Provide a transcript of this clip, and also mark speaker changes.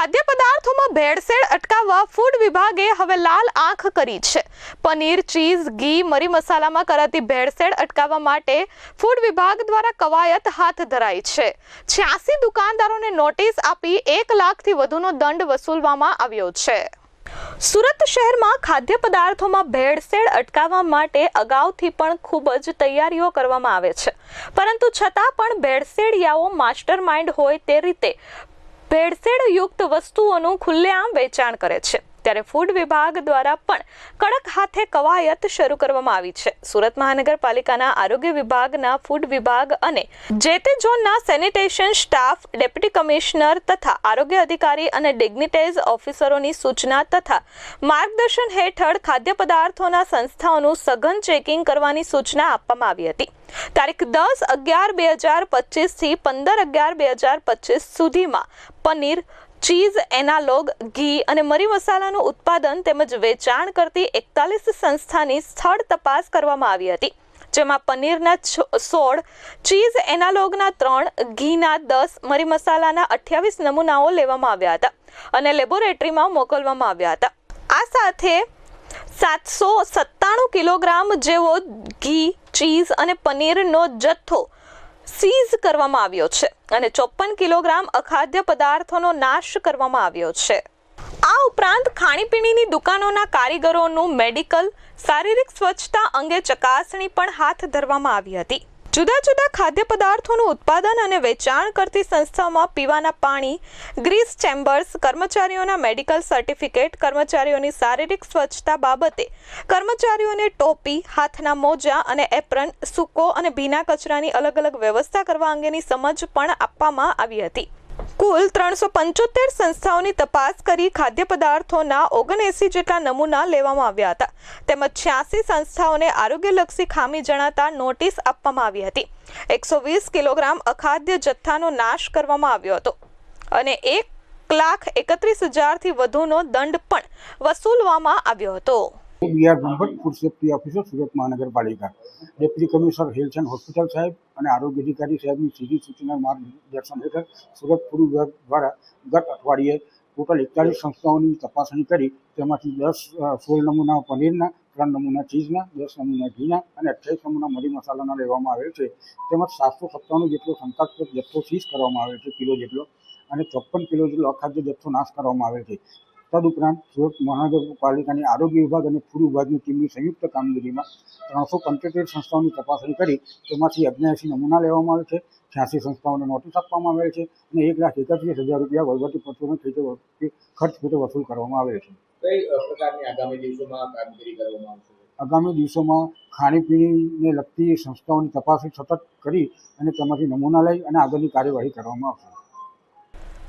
Speaker 1: ખાદ્ય પદાર્થોમાં ભેળસેળ અટકાવવા ફૂડ વિભાગે હવે લાલ આંખ કરી છે. પનીર, ચીઝ, ઘી, મરી મસાલામાં કરાતી ભેળસેળ અટકાવવા માટે ફૂડ વિભાગ દ્વારા કવાયત હાથ ધરાઈ છે. છ્યાસી દુકાનદારોને નોટિસ આપી એક લાખથી વધુનો દંડ વસૂલવામાં આવ્યો છે. સુરત શહેરમાં ખાદ્ય પદાર્થોમાં ભેળસેળ અટકાવવા માટે અગાઉથી પણ ખૂબ જ તૈયારીઓ કરવામાં આવે છે. પરંતુ છતાં પણ ભેળસેળિયાઓ માસ્ટર માઇન્ડ હોય તે રીતે ભેળસેળ યુક્ત વસ્તુઓનું ખુલ્લેઆમ વેચાણ કરે છે. ત્યારે ફૂડ વિભાગ દ્વારા પણ કડક હાથે કવાયત શરૂ કરવામાં આવી છે. સુરત મહાનગરપાલિકાના આરોગ્ય વિભાગના ફૂડ વિભાગ અને જે તે ઝોનના સેનિટેશન સ્ટાફ ડેપ્યુટી કમિશનર તથા આરોગ્ય અધિકારી અને ડિગ્નિટાઇઝ ઓફિસરોની સૂચના તથા માર્ગદર્શન હેઠળ ખાદ્ય પદાર્થોના સંસ્થાઓનું સઘન ચેકિંગ કરવાની સૂચના આપવામાં આવી હતી. તારીખ દસ અગિયાર બે હજાર પચીસથી પંદર અગિયાર બે હજાર પચીસ સુધીમાં પનીર ચીઝ એનાલોગ ઘી અને મરી મસાલાનું ઉત્પાદન તેમજ વેચાણ કરતી એકતાલીસ સંસ્થાની સ્થળ તપાસ કરવામાં આવી હતી, જેમાં પનીરના સોળ, ચીઝ એનાલોગના ત્રણ, ઘીના દસ, મરી મસાલાના અઠ્યાવીસ નમૂનાઓ લેવામાં આવ્યા હતા અને લેબોરેટરીમાં મોકલવામાં આવ્યા હતા. આ સાથે સાતસો સત્તાણું કિલોગ્રામ જેવો ઘી, ચીઝ અને પનીરનો જથ્થો સીઝ કરવામાં આવ્યો છે અને ચોપન કિલોગ્રામ અખાદ્ય પદાર્થોનો નાશ કરવામાં આવ્યો છે. આ ઉપરાંત ખાણીપીણીની દુકાનોના કારીગરોનું મેડિકલ, શારીરિક સ્વચ્છતા અંગે ચકાસણી પણ હાથ ધરવામાં આવી હતી. જુદા જુદા ખાદ્ય પદાર્થોનું ઉત્પાદન અને વેચાણ કરતી સંસ્થાઓમાં પીવાના પાણી, ગ્રીસ ચેમ્બર્સ, કર્મચારીઓના મેડિકલ સર્ટિફિકેટ, કર્મચારીઓની શારીરિક સ્વચ્છતા બાબતે કર્મચારીઓને ટોપી, હાથના મોજા અને એપ્રન, સૂકો અને ભીના કચરાની અલગ અલગ વ્યવસ્થા કરવા અંગેની સમજ પણ આપવામાં આવી હતી. કુલ ત્રણસો પંચોતેર સંસ્થાઓની તપાસ કરી ખાદ્ય પદાર્થોના ઓગણએંસી જેટલા નમૂના લેવામાં આવ્યા હતા. તેમજ છ્યાસી સંસ્થાઓને આરોગ્યલક્ષી ખામી જણાતા નોટિસ આપવામાં આવી હતી. એકસો વીસ કિલોગ્રામ અખાદ્ય જથ્થાનો નાશ કરવામાં આવ્યો હતો અને એક લાખ એકત્રીસ હજારથી વધુનો દંડ પણ વસૂલવામાં આવ્યો હતો.
Speaker 2: B R Brahmbhatt food safety officer Surat મહાનગરપાલિકા. Deputy commissioner health and hospital સાહેબ અને આરોગ્ય અધિકારી સાહેબની સીધી સૂચના માર્ગદર્શન હેઠળ સુરત ફૂડ વિભાગ દ્વારા ગત અઠવાડિયે ટોટલ એકતાલીસ સંસ્થાઓની તપાસણી કરી. તેમાંથી દસ સોળ નમૂના પનીરના, ત્રણ નમૂના ચીઝના, દસ નમૂના ઘીના અને અઠ્યાવીસ નમૂના મરી મસાલાના લેવામાં આવેલ છે. તેમજ સાતસો સત્તાણું જેટલો શંકાસ્પદ જથ્થો સીઝ કરવામાં આવેલ છે, કિલો જેટલો અને ચોપ્પન કિલો જેટલો અખાદ્ય જથ્થો નાશ કરવામાં આવેલ છે. તદુપરાંત સુરત મહાનગરપાલિકાની આરોગ્ય વિભાગ અને ફૂડ વિભાગની ટીમની સંયુક્ત કામગીરીમાં ત્રણસો પંચોતેર સંસ્થાઓની તપાસણી કરી તેમાંથી અગ્યાસી નમૂના લેવામાં આવે છે છ્યાસી સંસ્થાઓને નોટિસ આપવામાં આવેલ છે અને એક લાખ એકત્રીસ હજાર રૂપિયા વહીવટી પત્રોનો ખર્ચ પેટે વસૂલ કરવામાં આવેલ છે.
Speaker 3: કઈ પ્રકારની આગામી દિવસોમાં કામગીરી કરવામાં આવશે?
Speaker 2: આગામી દિવસોમાં ખાણીપીણીને લગતી સંસ્થાઓની તપાસણી સતત કરી અને તેમાંથી નમૂના લઈ અને આગળની કાર્યવાહી કરવામાં આવશે.